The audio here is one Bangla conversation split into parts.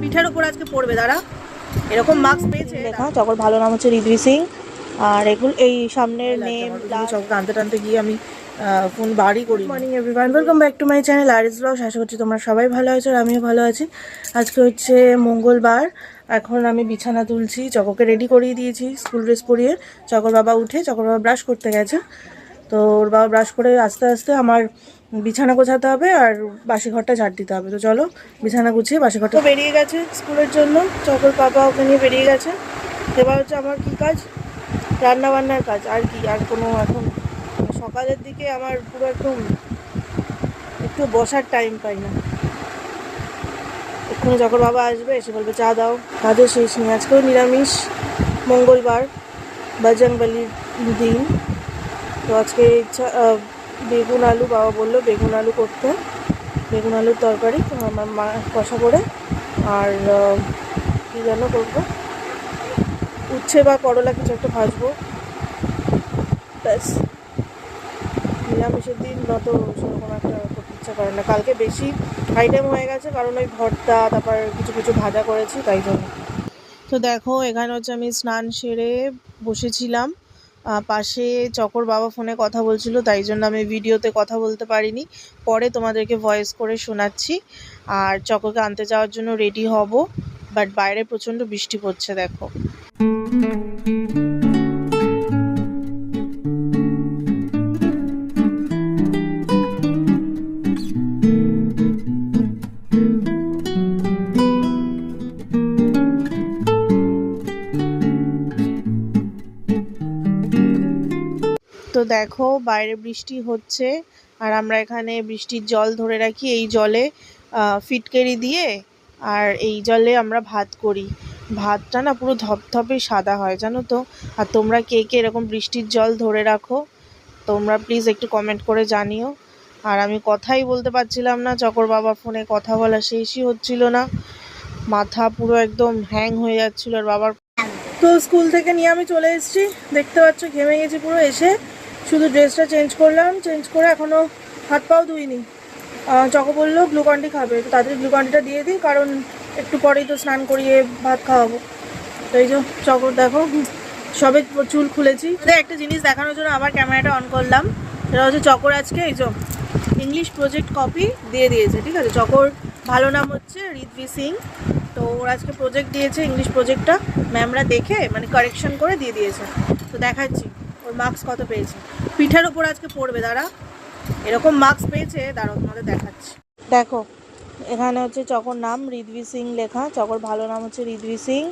পিঠার উপর আজকে পড়বে দাঁড়া। এরকম মার্কস পেয়েছে। লেখা চকর ভালো নাম হচ্ছে রিদ্রি সিং। আর এগুলো এই সামনের নেম চক টানতে টানতে গিয়ে আমি ফোন বাড়ি করি। Morning everyone welcome back to my channel Aris blog আশা করছি তোমরা সবাই ভালো আছো আর আমিও ভালো আছি। আজকে হচ্ছে মঙ্গলবার। এখন আমি বিছানা তুলছি চককে রেডি করিয়ে দিয়েছি স্কুল ড্রেস পরিয়ে। চকর বাবা উঠে চকর বাবা ব্রাশ করতে গেছে। তো ওর বাবা ব্রাশ করে আস্তে আস্তে আমার বিছানা গোছাতে হবে আর বাসি ঘরটা ঝাড় দিতে হবে। তো চলো, বিছানা গুছিয়ে বাসি ঘরটা বেরিয়ে গেছে স্কুলের জন্য। চকর পাপা ওকে নিয়ে বেরিয়ে গেছে। এবার হচ্ছে আমার কি কাজ? রান্না বান্নার কাজ। আর কি? আর কোনো এখন সকালের দিকে আমার পুরো একদম একটু বসার টাইম পাই না। এক্ষুনি যখন বাবা আসবে, এসে বলবে, চা দাও, কাজের শেষ নেই। আজকেও নিরামিষ, মঙ্গলবার বাজরংবলির দিন। তো আজকে ইচ্ছা বেগুন আলু বাবা বলল বেগুন আলু করতে। বেগুন আলুর তরকারি আমার মা কষা করে। আর কী যেন করব? উচ্ছে বা করলা কিছু একটা ভাজবো। ব্যাস। নিরামিষের দিন অত সেরকম একটা করতে ইচ্ছা করে না। কালকে বেশি আইটেম হয়ে গেছে, কারণ ওই ভর্তা, তারপর কিছু কিছু ভাজা করেছি, তাই জন্য। তো দেখো, এখানে হচ্ছে আমি স্নান সেরে বসেছিলাম। পাশে চকর বাবা ফোনে কথা বলছিল, তাই জন্য আমি ভিডিওতে কথা বলতে পারিনি। পরে তোমাদেরকে ভয়েস করে শোনাচ্ছি। আর চকরকে আনতে যাওয়ার জন্য রেডি হব বাট বাইরে প্রচণ্ড বৃষ্টি পড়ছে, দেখো। দেখো, বাইরে বৃষ্টি হচ্ছে, আর আমরা এখানে বৃষ্টির জল ধরে রাখি, এই জলে ফিটকেরি দিয়ে, আর এই জলে আমরা ভাত করি। ভাতটা না পুরো ধপধপে সাদা হয়, জানো তো? আর তোমরা কে কে এরকম বৃষ্টির জল ধরে রাখো, তোমরা প্লিজ একটু কমেন্ট করে জানিও। আর আমি কথাই বলতে পারছিলাম না, চকর বাবা ফোনে কথা বলা শেষই হচ্ছিল না। মাথা পুরো একদম হ্যাং হয়ে যাচ্ছিল, আর বাবার তো স্কুল থেকে নিয়ে আমি চলে এসেছি, দেখতে পাচ্ছ ঘেমে গেছি পুরো এসে। শুধু ড্রেসটা চেঞ্জ করলাম চেঞ্জ করে এখনও হাত পাও ধুইনি। চকো বলল গ্লুকন্ডি খাবে তো তাদের গ্লুকন্ডিটা দিয়ে দিই, কারণ একটু পরেই তো স্নান করিয়ে ভাত খাওয়াবো। তো এই যে চকর দেখো সবে চুল খুলেছি। একটা জিনিস দেখানোর জন্য আবার ক্যামেরাটা অন করলাম, সেটা হচ্ছে চকর আজকে এই যে ইংলিশ প্রজেক্ট কপি দিয়ে দিয়েছে, ঠিক আছে? চকর ভালো নাম হচ্ছে রিদ্রি সিং, তো ওর আজকে প্রজেক্ট দিয়েছে ইংলিশ প্রজেক্টটা ম্যামরা দেখে মানে কারেকশন করে দিয়ে দিয়েছে। তো দেখাচ্ছি। মার্কস কত পেয়েছে? পিঠার ওপর আজকে পড়বে, দাঁড়া। এরকম মার্কস পেয়েছে, দাঁড়াও তোমাদের দেখাচ্ছি। দেখো, এখানে হচ্ছে চকর নাম রিদ্রি সিং লেখা। চকর ভালো নাম হচ্ছে রিদ্রি সিং।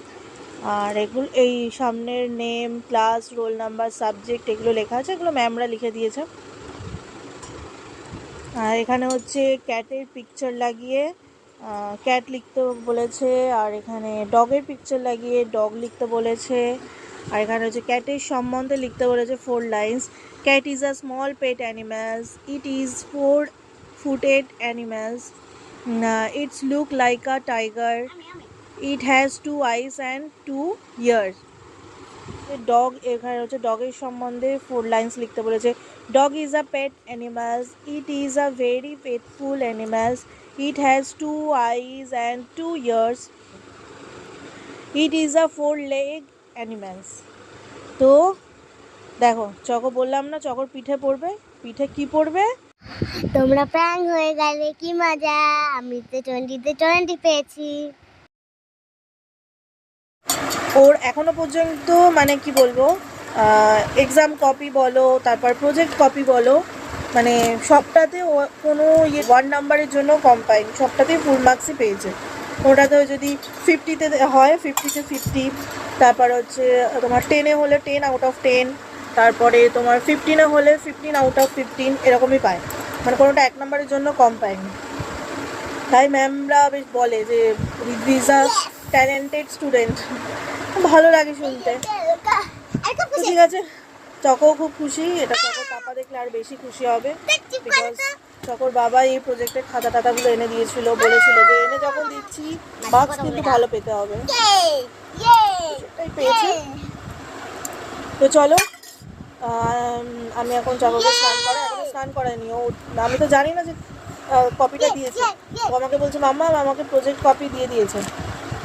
আর এগুলো, এই সামনের name class roll number subject এগুলো লেখা আছে। এগুলো ম্যামরা লিখে দিয়েছে। আর এখানে হচ্ছে ক্যাটের পিকচার লাগিয়ে ক্যাট লিখতে বলেছে। আর এখানে ডগের পিকচার লাগিয়ে ডগ লিখতে বলেছে। আর এখানে হচ্ছে ক্যাটের সম্বন্ধে লিখতে বলেছে four lines cat is a small pet animals it is four footed animals its look like a tiger it has two eyes and two ears dog এখানে হচ্ছে ডগের সম্বন্ধে ফোর লাইন্স লিখতে বলেছে। Dog is a pet animals it is a very petful animals it has two eyes and two ears it is a four leg animals তো দেখো চকো বললাম না চকর পিঠে পড়বে। পিঠে কি পড়বে? তোমরা প্র্যাঙ্ক হয়ে গেলে কি মজা? আমি তো টোয়েন্টিতে টোয়েন্টি পেয়েছি। ওর এখনও পর্যন্ত মানে কি বলব এক্সাম কপি বলো তারপর প্রজেক্ট কপি বলো মানে সবটাতে ও কোনো ইয়ে ওয়ান নাম্বারের জন্য কম পায়নি সবটাতেই ফুল মার্কসই পেয়েছে। ওটাতে যদি ফিফটিতে হয় ফিফটিতে ফিফটি তারপর হচ্ছে তোমার টেনে হলে টেন আউট অফ টেন তারপরে তোমার ফিফটিনে হলে ফিফটিন আউট অফ ফিফটিন এরকমই পায়। মানে কোনোটা এক নম্বরের জন্য কম পায়নি। তাই ম্যামরা বেশ বলে যে রিজ আ ট্যালেন্টেড স্টুডেন্ট ভালো লাগে শুনতে। ঠিক আছে চকও খুব খুশি। এটা চকর পাপা দেখলে আর বেশি খুশি হবে। বিকজ চকর বাবা এই প্রজেক্টের খাতা টাতাগুলো এনে দিয়েছিল, বলেছিল যে, এনে যখন দিচ্ছি মার্কস কিন্তু ভালো পেতে হবে। পেয়েছে। তো চলো আমি এখন চকরকে স্নান করে এখন স্নান করায়নি। ও আমি তো জানি না যে কপিটা দিয়েছে। ও আমাকে বলছে মাম্মা আমাকে প্রজেক্ট কপি দিয়ে দিয়েছে।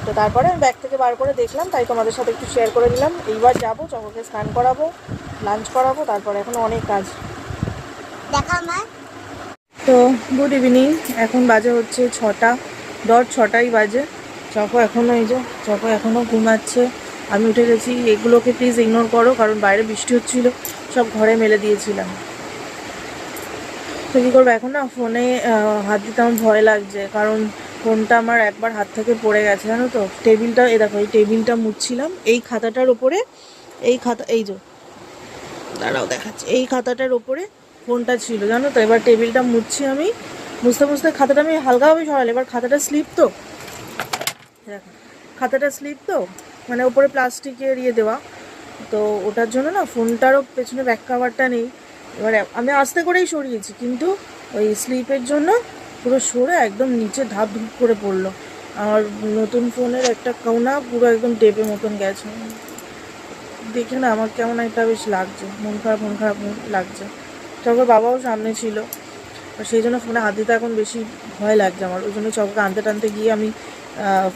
তো তারপরে আমি ব্যাগ থেকে বার করে দেখলাম তাই তোমাদের সাথে একটু শেয়ার করে দিলাম এইবার যাব চককে স্নান করাবো লাঞ্চ করাবো তারপরে এখন অনেক কাজ। তো গুড ইভিনিং এখন বাজে হচ্ছে ছটা দশ ছটাই বাজে। চকো এখনও এই যে চকো এখনও ঘুমাচ্ছে। আমি উঠে গেছি, এগুলোকে প্লিজ ইগনোর করো, কারণ বাইরে বৃষ্টি হচ্ছিল, সব ঘরে মেলে দিয়েছিলাম। তো কী করব, এখন না ফোনে হাত দিতে আমার ভয় লাগছে, কারণ ফোনটা আমার একবার হাত থেকে পড়ে গেছে, জানো তো? টেবিলটা এই দেখো, এই টেবিলটা মুছছিলাম, এই খাতাটার ওপরে এই খাতা, এই যে, দাঁড়াও দেখাচ্ছি, এই খাতাটার ওপরে ফোনটা ছিল, জানো তো? এবার টেবিলটা মুছছি আমি, মুছতে মুছতে খাতাটা আমি হালকাভাবে সরালে এবার খাতাটা স্লিপ তো দেখো খাতাটা স্লিপ তো মানে ওপরে প্লাস্টিকের ইয়ে দেওয়া। তো ওটার জন্য না ফোনটারও পেছনে ব্যাক কাভারটা নেই। এবারে আমি আস্তে করেই সরিয়েছি, কিন্তু ওই স্লিপের জন্য পুরো সরে একদম নিচে ধাপ ধুপ করে পড়ল। আমার নতুন ফোনের একটা কোনা পুরো একদম টেপে মতন গেছে। দেখে না আমার কেমন একটা বেশ লাগছে, মন খারাপ মন খারাপ লাগছে। তারপর বাবাও সামনে ছিল। আর সেই জন্য ফোনে হাত দিতে এখন বেশি ভয় লাগছে আমার। ওই জন্য চককে আনতে টানতে গিয়ে আমি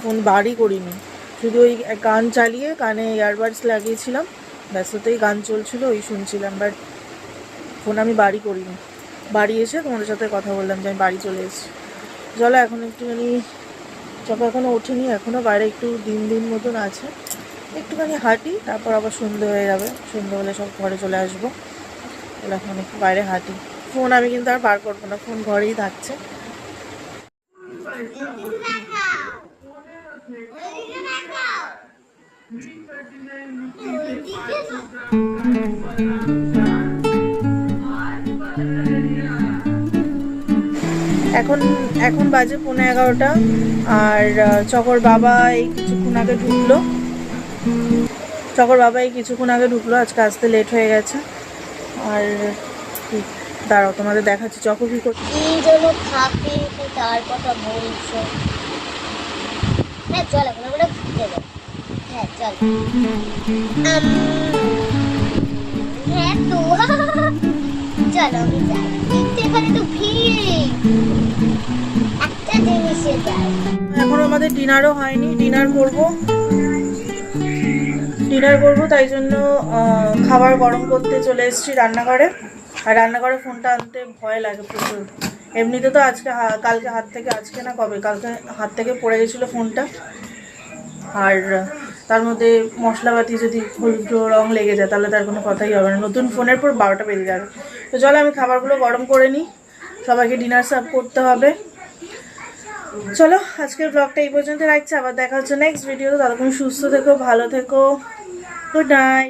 ফোন বাড়ি করিনি। শুধু ওই গান চালিয়ে কানে ইয়ারবাডস লাগিয়েছিলাম। ব্যস্ততেই গান চলছিল, ওই শুনছিলাম বাট ফোন আমি বাড়ি করিনি। বাড়ি এসে তোমাদের সাথে কথা বললাম যে আমি বাড়ি চলে এসেছি। চলো, এখন একটুখানি চক এখনও ওঠেনি এখনও বাইরে একটু দিন দিন মতন আছে। একটুখানি হাঁটি, তারপর আবার সন্ধে হয়ে যাবে। সন্ধে হলে সব ঘরে চলে আসব। তাহলে এখন একটু বাইরে হাঁটি। ফোন আমি কিন্তু আর বার করব না, ফোন ঘরেই থাকছে। এখন এখন বাজে পৌনে এগারোটা, আর চকর বাবা এই কিছুক্ষণ আগে ঢুকলো। চকর বাবা এই কিছুক্ষণ আগে ঢুকলো, আজকে আসতে লেট হয়ে গেছে। আর দাঁড়াও, তোমাদের দেখাচ্ছি, চকর কী করছে যাই হ্যাঁ এখন আমাদের ডিনারও হয়নি, ডিনার করব। ডিনার করব, তাই জন্য খাবার গরম করতে চলে এসেছি রান্নাঘরে। আর রান্নাঘরে ফোনটা আনতে ভয় লাগে প্রচুর। এমনিতে তো আজকে কালকে হাত থেকে আজকে না, কবে? কালকে হাত থেকে পড়ে গেছিল ফোনটা। আর তার মধ্যে মশলাপাতি যদি হলুদ রং লেগে যায়, তাহলে তার কোনো কথাই হবে না। নতুন ফোনের পর বারোটা বেজে যাবে। তো চলো, আমি খাবারগুলো গরম করে নিই। সবাইকে ডিনার সার্ভ করতে হবে। চলো, আজকের ব্লগটা এই পর্যন্ত রাখছি। আবার দেখা হচ্ছে নেক্সট ভিডিও ততক্ষণ সুস্থ থেকো, ভালো থেকো। Good night